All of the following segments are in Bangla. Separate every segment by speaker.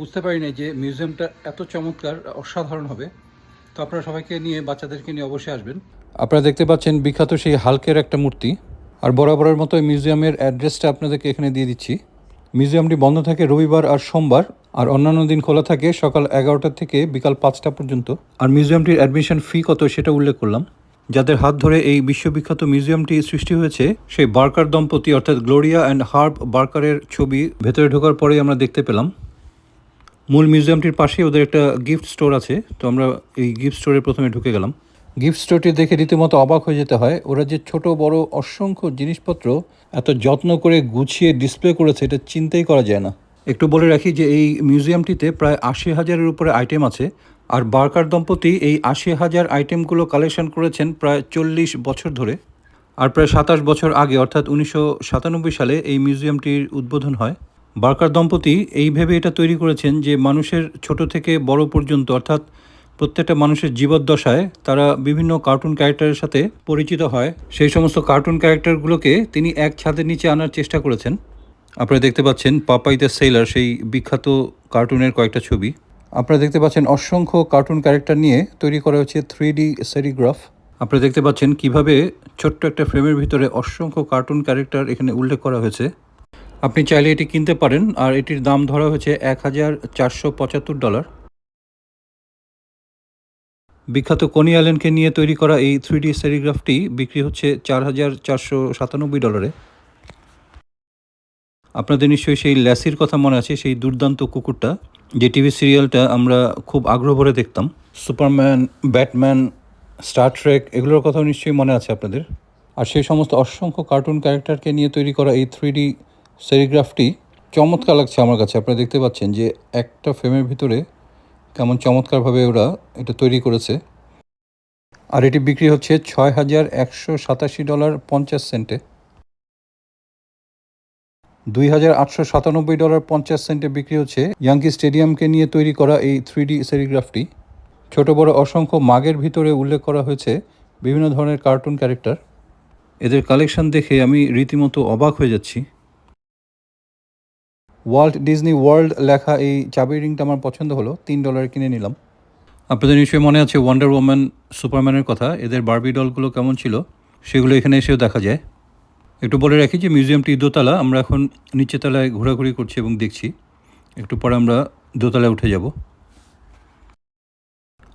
Speaker 1: বুঝতে পারি নাই যে মিউজিয়ামটা এত চমৎকার, অসাধারণ হবে। তো আপনারা সবাইকে নিয়ে, বাচ্চাদেরকে নিয়ে অবশ্যই আসবেন। আপনারা দেখতে পাচ্ছেন বিখ্যাত সেই হালকের একটা মূর্তি। আর বরাবরের মতো মিউজিয়ামের অ্যাড্রেসটা আপনাদেরকে এখানে দিয়ে দিচ্ছি। মিউজিয়ামটি বন্ধ থাকে রবিবার আর সোমবার, আর অন্যান্য দিন খোলা থাকে সকাল এগারোটা থেকে বিকাল পাঁচটা পর্যন্ত। আর মিউজিয়ামটির অ্যাডমিশন ফি কত সেটা উল্লেখ করলাম। যাদের হাত ধরে এই বিশ্ববিখ্যাত মিউজিয়ামটি সৃষ্টি হয়েছে, সেই বার্কার দম্পতি অর্থাৎ গ্লোরিয়া অ্যান্ড হার্ব বার্কারের ছবি ভেতরে ঢোকার পরেই আমরা দেখতে পেলাম। মূল মিউজিয়ামটির পাশেই ওদের একটা গিফট স্টোর আছে। তো আমরা এই গিফট স্টোরে প্রথমে ঢুকে গেলাম। গিফট স্টোরটি দেখে রীতিমতো অবাক হয়ে যেতে হয়। ওরা যে ছোট, বড়, অসংখ্য জিনিসপত্র এত যত্ন করে গুছিয়ে ডিসপ্লে করেছে, এটা চিন্তাই করা যায় না। একটু বলে রাখি যে এই মিউজিয়ামটিতে প্রায় আশি হাজারের উপরে আইটেম আছে। আর বার্কার দম্পতি এই আশি হাজার আইটেমগুলো কালেকশন করেছেন প্রায় চল্লিশ বছর ধরে। আর প্রায় সাতাশ বছর আগে, অর্থাৎ উনিশশো সাতানব্বই সালে এই মিউজিয়ামটির উদ্বোধন হয়। বার্কার দম্পতি এই ভেবে এটা তৈরি করেছেন যে মানুষের ছোট থেকে বড় পর্যন্ত, অর্থাৎ প্রত্যেকটা মানুষের জীবদ্দশায় তারা বিভিন্ন কার্টুন ক্যারেক্টারের সাথে পরিচিত হয়। সেই সমস্ত কার্টুন ক্যারেক্টারগুলোকে তিনি এক ছাদের নিচে আনার চেষ্টা করেছেন। আপনারা দেখতে পাচ্ছেন পাপাই দ্য সেলার সেই বিখ্যাত কার্টুনের কয়েকটা ছবি। আপনারা দেখতে পাচ্ছেন অসংখ্য কার্টুন ক্যারেক্টার নিয়ে তৈরি করা হচ্ছে থ্রি ডি সেরিগ্রাফ আপনারা দেখতে পাচ্ছেন কীভাবে ছোট্ট একটা ফ্রেমের ভিতরে অসংখ্য কার্টুন ক্যারেক্টার এখানে উল্লেখ করা হয়েছে। আপনি চাইলে এটি কিনতে পারেন, আর এটির দাম ধরা হয়েছে এক হাজার চারশো পঁচাত্তর ডলার। বিখ্যাত কনি অ্যালেনকে নিয়ে তৈরি করা এই থ্রি ডি সেরিগ্রাফটি বিক্রি হচ্ছে চার হাজার চারশো সাতানব্বই ডলারে। আপনাদের নিশ্চয়ই সেই ল্যাসির কথা মনে আছে, সেই দুর্দান্ত কুকুরটা, যে টিভি সিরিয়ালটা আমরা খুব আগ্রহ ভরে দেখতাম। সুপারম্যান, ব্যাটম্যান, স্টার ট্রেক, এগুলোর কথাও নিশ্চয়ই মনে আছে আপনাদের। আর সেই সমস্ত অসংখ্য কার্টুন ক্যারেক্টারকে নিয়ে তৈরি করা এই থ্রি সেরিগ্রাফটি চমৎকার লাগছে আমার কাছে। আপনারা দেখতে পাচ্ছেন যে একটা ফ্রেমের ভিতরে কেমন চমৎকারভাবে ওরা এটা তৈরি করেছে। আর এটি বিক্রি হচ্ছে ছয় হাজার একশো সাতাশি ডলার পঞ্চাশ সেন্টে। দুই হাজার আটশো সাতানব্বই ডলার পঞ্চাশ সেন্টে বিক্রি হচ্ছে ইয়াঙ্কি স্টেডিয়ামকে নিয়ে তৈরি করা এই থ্রি ডি সেরিগ্রাফটি ছোট, বড়, অসংখ্য মাগের ভিতরে উল্লেখ করা হয়েছে বিভিন্ন ধরনের কার্টুন ক্যারেক্টার এদের কালেকশন দেখে আমি রীতিমতো অবাক হয়ে যাচ্ছি। ওয়ার্ল্ড ডিজনি ওয়ার্ল্ড লেখা এই চাবি রিংটা আমার পছন্দ হলো, তিন ডলারে কিনে নিলাম। আপনাদের নিশ্চয়ই মনে আছে ওয়ান্ডার ওম্যান সুপারম্যানের কথা, এদের বার্বি ডলগুলো কেমন ছিল, সেগুলো এখানে এসেও দেখা যায়। একটু বলে রাখি যে মিউজিয়ামটি দোতলা, আমরা এখন নিচে তলায় ঘোরাঘুরি করছি এবং দেখছি। একটু পরে আমরা দোতলায় উঠে যাব।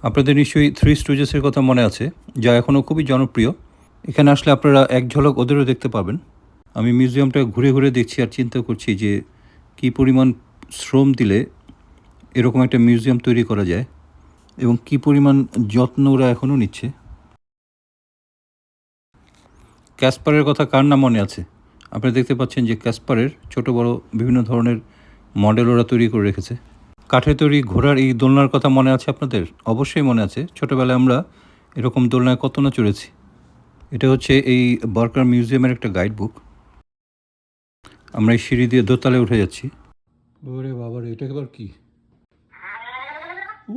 Speaker 1: আপনাদের নিশ্চয়ই থ্রি স্টুজেসের কথা মনে আছে, যা এখনও খুবই জনপ্রিয়। এখানে আসলে আপনারা এক ঝলক ওদেরও দেখতে পাবেন। আমি মিউজিয়ামটা ঘুরে ঘুরে দেখছি আর চিন্তা করছি যে কী পরিমাণ শ্রম দিলে এরকম একটা মিউজিয়াম তৈরি করা যায় এবং কী পরিমাণ যত্ন ওরা এখনও নিচ্ছে? ক্যাসপারের কথা কার না মনে আছে? আপনারা দেখতে পাচ্ছেন যে ক্যাসপারের ছোট, বড় বিভিন্ন ধরনের মডেল ওরা তৈরি করে রেখেছে। কাঠের তৈরি ঘোড়ার এই দোলনার কথা মনে আছে আপনাদের? অবশ্যই মনে আছে। ছোটোবেলায় আমরা এরকম দোলনায় কত না চড়েছি। এটা হচ্ছে এই বার্কার মিউজিয়ামের একটা গাইড বুক আমরা এই সিঁড়ি দিয়ে দোতলায় উঠে যাচ্ছি। ওরে বাবা রে এটা এবার কি?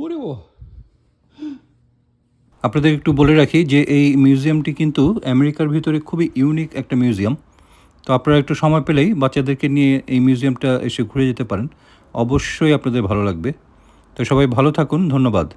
Speaker 1: ওরে বাবা। আপনাদের একটু বলে রাখি যে এই মিউজিয়ামটি কিন্তু আমেরিকার ভিতরে খুবই ইউনিক একটা মিউজিয়াম। তো আপনারা একটু সময় পেলেই বাচ্চাদেরকে নিয়ে এই মিউজিয়ামটা এসে ঘুরে যেতে পারেন। অবশ্যই আপনাদের ভালো লাগবে। তো সবাই ভালো থাকুন ধন্যবাদ।